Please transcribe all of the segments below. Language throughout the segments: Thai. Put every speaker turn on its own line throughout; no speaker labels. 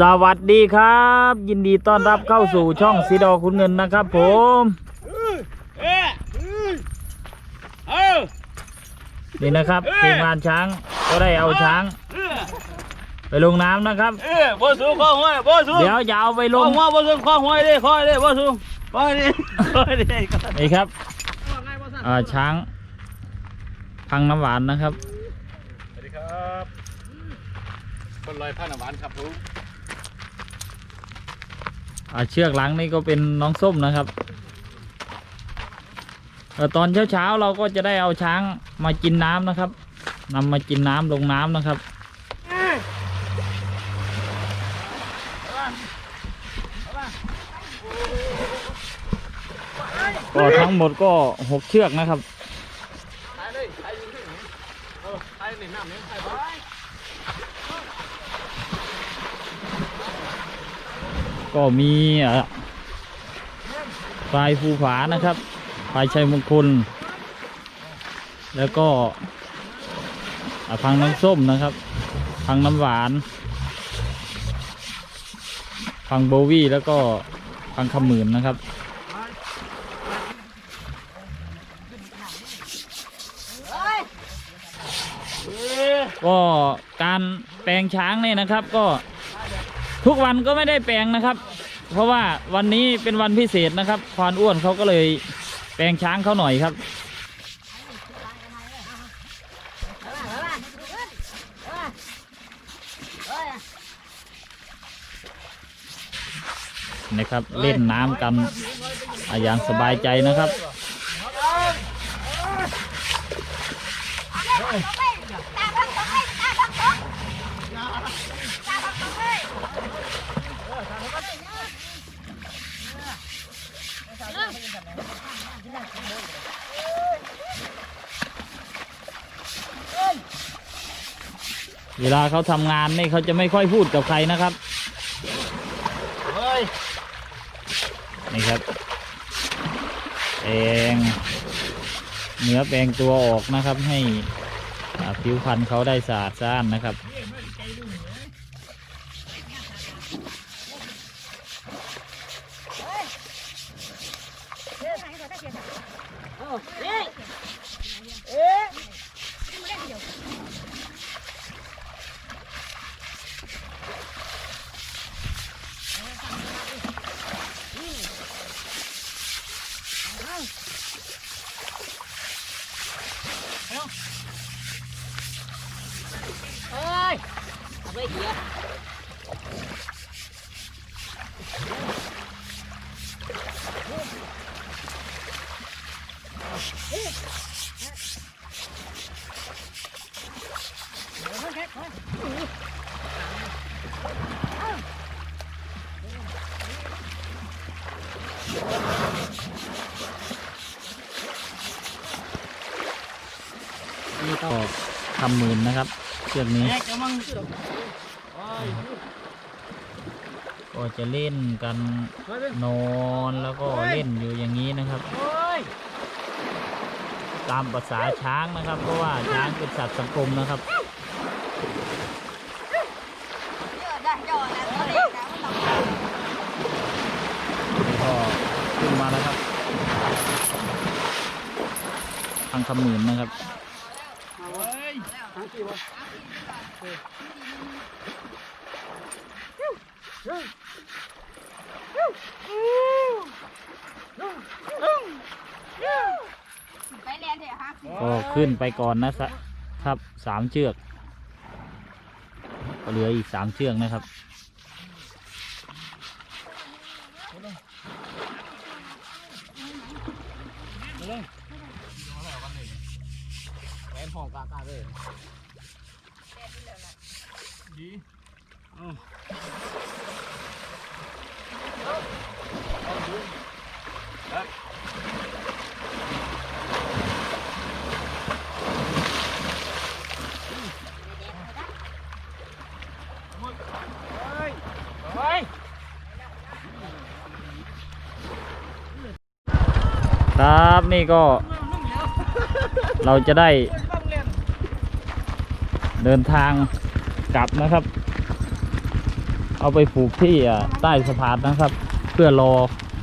สวัสดีครับ ยินดีต้อนรับเข้าสู่ช่องสีดอคุณเงินนะครับผม
เอ๊ะเออ
นี่นะครับทีมงานช้างก็ได้เอาช้าง
เออ
ไปลงน้ำนะครับ
เออบ่สูข้อหัวบ่สู
เดี๋ยวจะเอาไปล
ข้องหัวบ่สูข้อหัวดิข้อดิบ่สูข้อดิข้อดิ
นี่ครับอ่าช้างพังน้ำหวานนะครับ
สวัสดีครับ คนลอยผ้าหนาวานครับผม
อ่า เชือกหลังนี่ก็เป็นน้องส้มนะครับเอ่อตอนเช้าๆเราก็จะได้เอาช้างมากินน้ำนะครับนำมากินน้ำลงน้ำนะครับก็ทั้งหมดก็หกเชือกนะครับ
ตายเลยตายอยู่ที่ไหนเออตายในน้ำนี้ตายบ้า
ก็มีเอ่อพลายภูผานะครับพลายชัยมงคล แล้วก็พังน้ำส้มนะครับพังน้ำหวานพังโบวี่แล้วก็พังขมื่นนะครับก็การแปลงช้างเนี่ยนะครับก็ ทุกวันก็ไม่ได้แปลงนะครับ เพราะว่าวันนี้เป็นวันพิเศษนะครับควานอ้วนเขาก็เลยแปลงช้างเขาหน่อยครับ นะครับเล่นน้ำกันอย่างสบายใจนะครับ เวลาเขาทำงานนี่เขาจะไม่ค่อยพูดกับใครนะครับ
เฮ้ย
นี่ครับแปลงเนื้อแปลงตัวออกนะครับ ให้อ่าผิวพรรณเขาได้สะอาดสะอ้านนะครับ
เอ้ย เฮีย
นี่ก็ทำหมื่นนะครับเชือกนี้ ก็จะเล่นกันนอนแล้วก็เล่นอยู่อย่างนี้นะครับ
เฮ้ย
ตามภาษาช้างนะครับ เพราะว่าช้างเป็นสัตว์สังคมนะครับ
ได้จอดแล้วก็เด็กนะมันต้อง
นี่ก็ขึ้นมาแล้วครับทางคำหมื่นนะครับ
เฮ้ยทั้งที่วะ
ไปเรียนเถอะฮะ
ก็ขึ้นไปก่อนนะสะครับสามเชือก ก็เหลืออีกสามเชือกนะครับ
แหวนห้องกากาเลย
เฮ้ย
ครับนี่ก็เราจะได้เดินทางกลับนะครับ เอาไปผูกที่ใต้สะพานนะครับ เพื่อรอ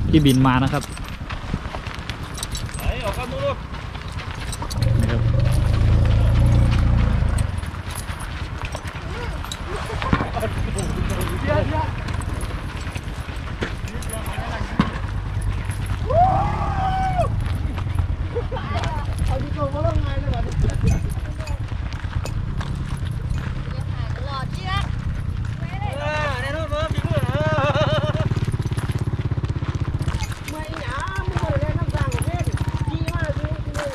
ที่บินมานะครับ
นออกกันดู
นะครับ
ตลอดเจี๊ยบ
เออในนู้นเพิ่มมีเพื่อนเออ
ไม่หนาไม่เคยเล่นน้ำตาลของเพื่อนดีมากเลยเลย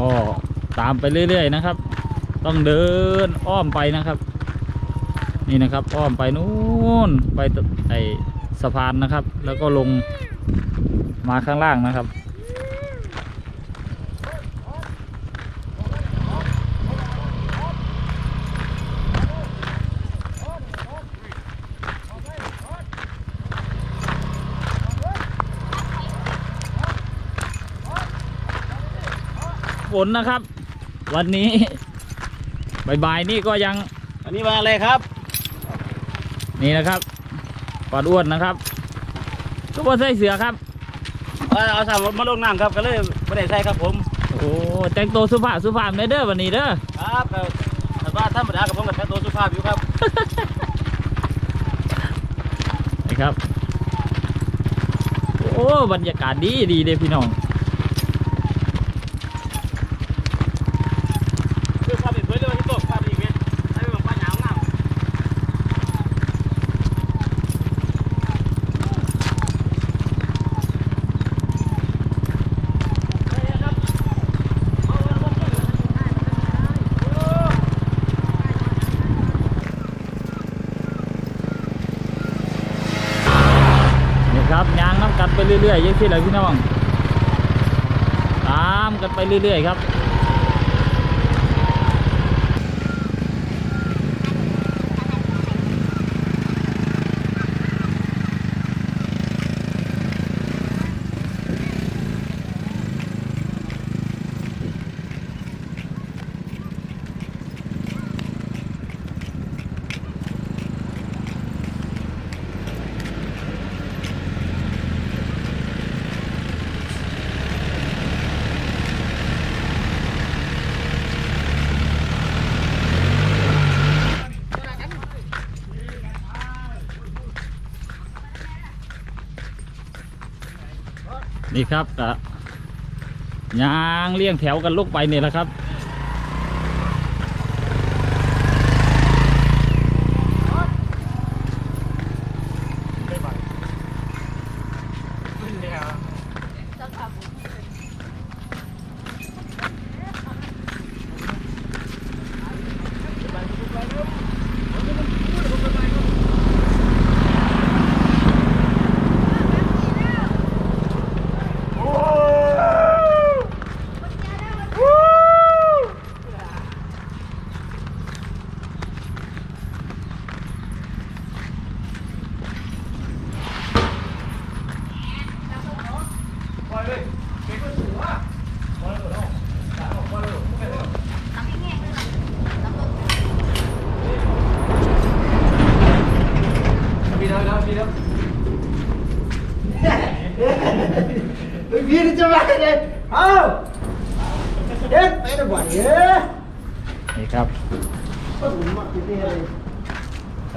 ก็ตามไปเรื่อย ๆ นะครับ ต้องเดินอ้อมไปนะครับ นี่นะครับอ้อมไปนู่นไปไอสะพานนะครับ แล้วก็ลงมาข้างล่างนะครับ นนะครับ วันนี้บ่ายๆนี่ก็ยัง
อันนี้มาอะไรครับ
นี่นะครับปลาดอ้วนนะครับทุกคนใส่เสือครับ
เอาเอาสามมาลงน้ำครับก็เลยไม่ได้ใส่ครับผม
โอ้แต่งตัวสุภาพสุภาพเด้อเด้อวันนี้เด้อ
ครับเออแต่ว่าธรรมดากับผมกับแค่ตัวสุภาพอยู่ครับ
นี่ครับ โอ้บรรยากาศดีดีเด้อพี่น้อง
คือภาพเป็นเพื่อนเรื่องที่ตกภาพอีกไหมให้มันป้าหนาวงาม
นี่ครับยางน้ำกันไป เรื่อยๆยังที่ไรพี่น้อง ตามกันไปเรื่อยๆครับ นี่ครับกะยางเลี้ยงแถวกันลุกไปเนี่ยแหละครับ
พี่จะมาเลยเอ้าเด็ด ได้บ่อยเอ้ย
นี่ครับ
ก็หมุนมาที่นี่เลย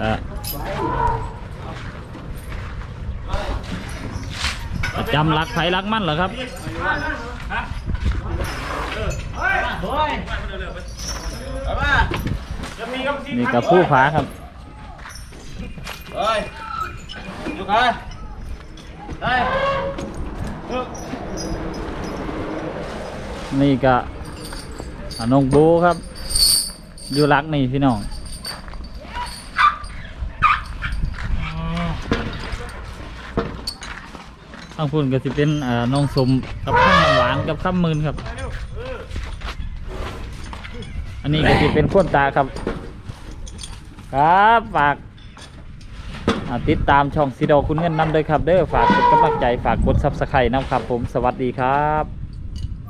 อะประจำรักไผรักมั่นเหรอครับนี่กับผู้ผาครับ
เฮ้ยอยู่กันได้
นี่ก็อ นนงโบครับ อยู่รักนี่พี่น้องข้างพุ่นก็สิเป็นน้องสมกับข้าวหวานกับข้าวมืนครับ อันนี้ก็สิเป็นข้นตาครับ ครับฝากติดตามช่องสีดอคุณเงินนำด้วยครับเด้อฝากกดกำลังใจฝากกดซับสไครต์นำครับผมสวัสดีครับ